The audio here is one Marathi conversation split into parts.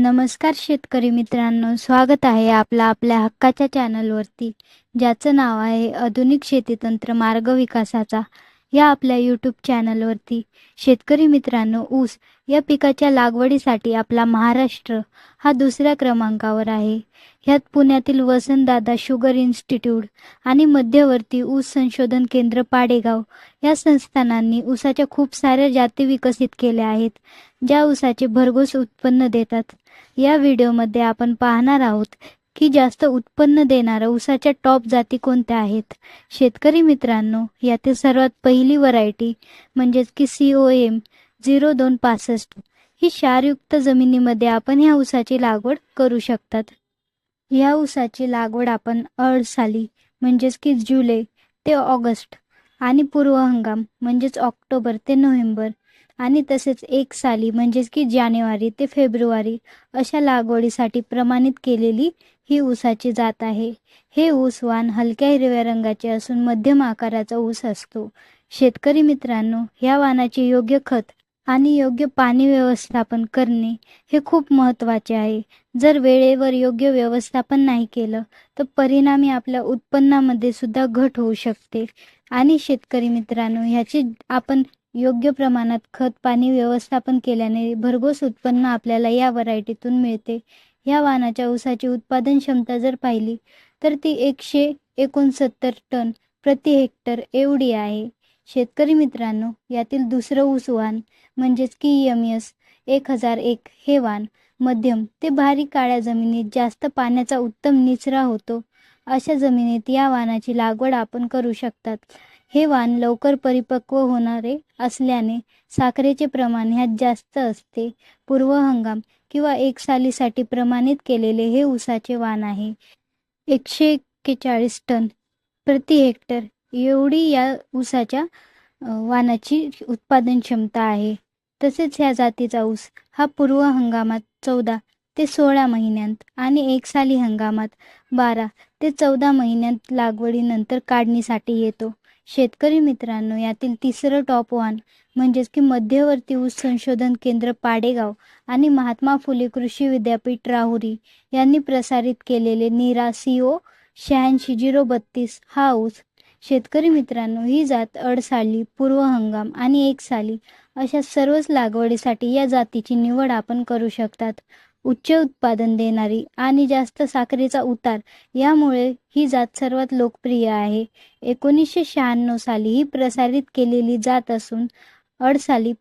नमस्कार शेतकरी मित्रांनो स्वागत आहे आपला आपल्या हक्काच्या चॅनलवरती ज्याचं नाव आहे आधुनिक शेतीतंत्र मार्ग विकासाचा. या आपल्या यूट्यूब चॅनलवरती शेतकरी मित्रांनो ऊस या पिकाच्या लागवडीसाठी आपला महाराष्ट्र हा दुसऱ्या क्रमांकावर आहे. ह्यात पुण्यातील वसंतदादा शुगर इन्स्टिट्यूट आणि मध्यवर्ती ऊस संशोधन केंद्र पाडेगाव या संस्थानांनी ऊसाच्या खूप साऱ्या जाती विकसित केल्या आहेत ज्या ऊसाचे भरघोस उत्पन्न देतात. या व्हिडिओमध्ये आपण पाहणार आहोत की जास्त उत्पन्न देणाऱ्या ऊसाच्या टॉप जाती कोणत्या आहेत? शेतकरी मित्रांनो यातील सर्वात पहिली व्हरायटी म्हणजेच की सी ओ एम झिरो दोन पासष्ट. ही क्षारयुक्त जमिनीमध्ये आपण ह्या ऊसाची लागवड करू शकतात. ह्या ऊसाची लागवड आपण अड साली म्हणजेच की जुलै ते ऑगस्ट आणि पूर्व हंगाम म्हणजेच ऑक्टोबर ते नोव्हेंबर आणि तसेच एक साली म्हणजेच की जानेवारी ते फेब्रुवारी अशा लागवडीसाठी प्रमाणित केलेली ही ऊसाची जात आहे. हे ऊस वाण हलक्या हिरव्या रंगाचे असून मध्यम आकाराचा ऊस असतो. शेतकरी मित्रांनो ह्या वाणाचे योग्य खत आणि योग्य पाणी व्यवस्थापन करणे हे खूप महत्त्वाचे आहे. जर वेळेवर योग्य व्यवस्थापन नाही केलं तर परिणामी आपल्या उत्पन्नामध्ये सुद्धा घट होऊ शकते. आणि शेतकरी मित्रांनो ह्याची आपण योग्य प्रमाणात खत पाणी व्यवस्थापन केल्याने भरघोस उत्पन्न आपल्याला या व्हरायटीतून मिळते. या वाहनाच्या ऊसाची उत्पादन क्षमता जर पाहिली तर ती एकशे एकोणसत्तर टन प्रति हेक्टर एवढी आहे. शेतकरी मित्रांनो यातील दुसरं ऊस वाण म्हणजेच की एम एस एक हजार एक हे वाण मध्यम ते भारी काळ्या जमिनीत जास्त पाण्याचा उत्तम निचरा होतो. अशा जमिनीत या वाणाची लागवड आपण करू शकतात. हे वाण लवकर परिपक्व होणारे असल्याने साखरेचे प्रमाण ह्यात जास्त असते. पूर्व हंगाम किंवा एक सालीसाठी प्रमाणित केलेले हे ऊसाचे वाण आहे. एकशे एक्केचाळीस टन प्रति हेक्टर एवढी या ऊसाच्या वाणाची उत्पादन क्षमता आहे. तसेच ह्या जातीचा ऊस हा पूर्व हंगामात चौदा ते सोळा महिन्यांत आणि एक साली हंगामात बारा ते चौदा महिन्यांत लागवडीनंतर काढणीसाठी येतो. शेतकरी मित्रांनो यातील तिसरं टॉप वन म्हणजेच की मध्यवर्ती ऊस संशोधन केंद्र पाडेगाव आणि महात्मा फुले कृषी विद्यापीठ राहुरी यांनी प्रसारित केलेले निरा सी ओ शहाऐंशी झिरो बत्तीस हा ऊस शेतकरी मित्रांनो ही जात अडसाली पूर्व हंगाम आणि एक साली अशा सर्वच लागवडीसाठी या जातीची निवड आपण करू शकतात. उच्च उत्पादन देणारी आणि जास्त साखरेचा उतार यामुळे ही जात सर्वात लोकप्रिय आहे. एकोणीसशे शहाण्णव साली ही प्रसारित केलेली जात असून अड साली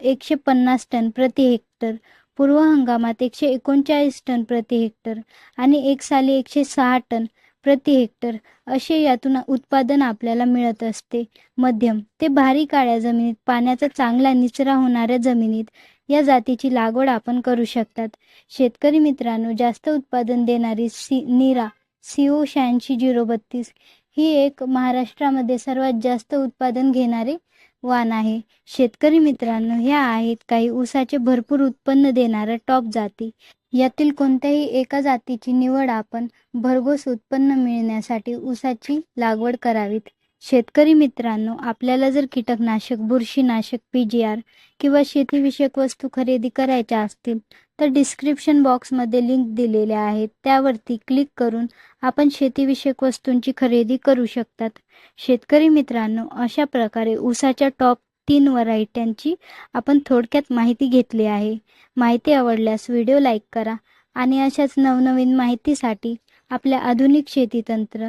एकशे पन्नास टन प्रति हेक्टर पूर्व हंगामात एकशे एकोणचाळीस टन प्रति हेक्टर आणि एक साली एकशे सहा टन प्रति हेक्टर असे यातून उत्पादन आपल्याला मिळत असते. मध्यम ते भारी काळ्या जमिनीत पाण्याचा चांगला निचरा होणाऱ्या जमिनीत या जातीची लागवड आपण करू शकतात. शेतकरी मित्रांनो जास्त उत्पादन देणारी सी निरा सी ओ शहाऐंशी झिरो बत्तीस ही एक महाराष्ट्रामध्ये सर्वात जास्त उत्पादन घेणारे वाण आहे. शेतकरी मित्रांनो ह्या आहेत काही ऊसाचे भरपूर उत्पन्न देणाऱ्या टॉप जाती. यातील कोणत्याही एका जातीची निवड आपण भरघोस उत्पन्न मिळण्यासाठी ऊसाची लागवड करावीत. शेतकरी मित्रांनो आपल्याला जर कीटकनाशक बुरशीनाशक पी जी आर किंवा शेतीविषयक वस्तू खरेदी करायच्या असतील तर डिस्क्रिप्शन बॉक्समध्ये लिंक दिलेल्या आहेत. त्यावरती क्लिक करून आपण शेतीविषयक वस्तूंची खरेदी करू शकतात. शेतकरी मित्रांनो अशा प्रकारे ऊसाच्या टॉप तीन व्हरायट्यांची आपण थोडक्यात माहिती घेतली आहे. माहिती आवडल्यास व्हिडिओ लाईक करा आणि अशाच नवनवीन माहितीसाठी आपल्या आधुनिक शेतीतंत्र